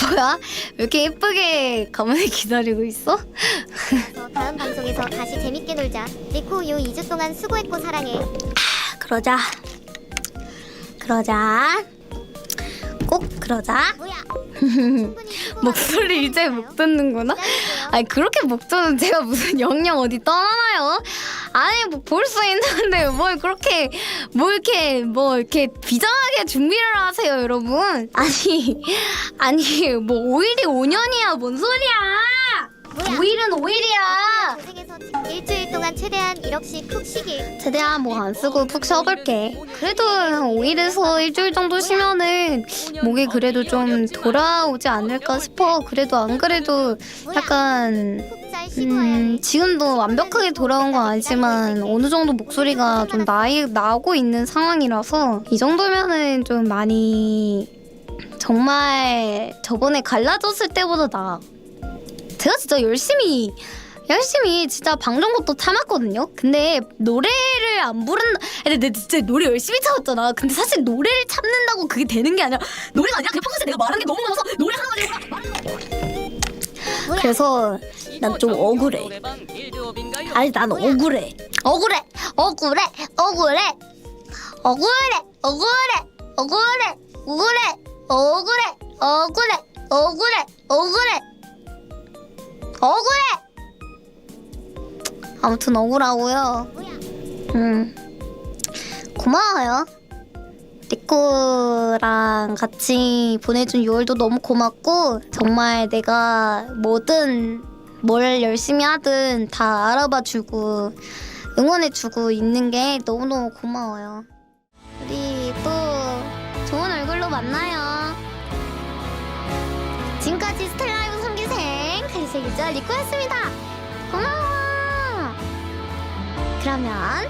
뭐야? 왜 이렇게 예쁘게 가만히 기다리고 있어? 그래서 다음 방송에서 다시 재밌게 놀자. 리코 요 2주 동안 수고했고 사랑해. 그러자. 그러자. 꼭 그러자. 뭐야? 충분히 수고하고 목소리 이제. 못 듣는구나? 아니 그렇게 목 듣는 제가 무슨 영영 어디 떠나나요? 아니 뭐 볼 수 있는데 뭘 그렇게 뭐 이렇게 뭐 이렇게 비장하게 준비를 하세요 여러분 아니 아니 뭐 5일이 5년이야 뭔 소리야 뭐야? 5일은 5일이야 고생해서 일주일 동안 최대한 1억씩 푹 쉬길. 최대한 뭐 안 쓰고 푹 쉬어볼게 그래도 한 5일에서 일주일 정도 쉬면은 목이 그래도 좀 돌아오지 않을까 싶어 그래도 안 그래도 약간 푹잘 쉬고 음, 해. 지금도 완벽하게 돌아온 건 아니지만 어느 정도 목소리가 좀 나이, 나오고 있는 상황이라서 이 정도면은 좀 많이 정말 저번에 갈라졌을 때보다 나아. 제가 진짜 열심히 열심히 진짜 방송 것도 참았거든요. 근데 노래를 안 부른다. 근데 내 진짜 노래 열심히 참았잖아. 근데 사실 노래를 참는다고 그게 되는 게 아니라 노래가 아니라 그냥 평소에 내가 말하는 게 너무 많아서 노래 하나 가지고 뭐야? 그래서 난 좀 억울해. 아니 난 억울해. 억울해. 억울해. 억울해. 억울해. 억울해. 억울해. 억울해. 억울해. 억울해. 억울해. 억울해. 억울해. 아무튼 억울하고요. 음. 고마워요. 리코랑 같이 보내준 6월도 너무 고맙고 정말 내가 뭐든 뭘 열심히 하든 다 알아봐주고 응원해주고 있는 게 너무너무 고마워요. 우리 또 좋은 얼굴로 만나요. 지금까지 스텔라이브 성기생 카리세 유저 리코였습니다. 고마워. 그러면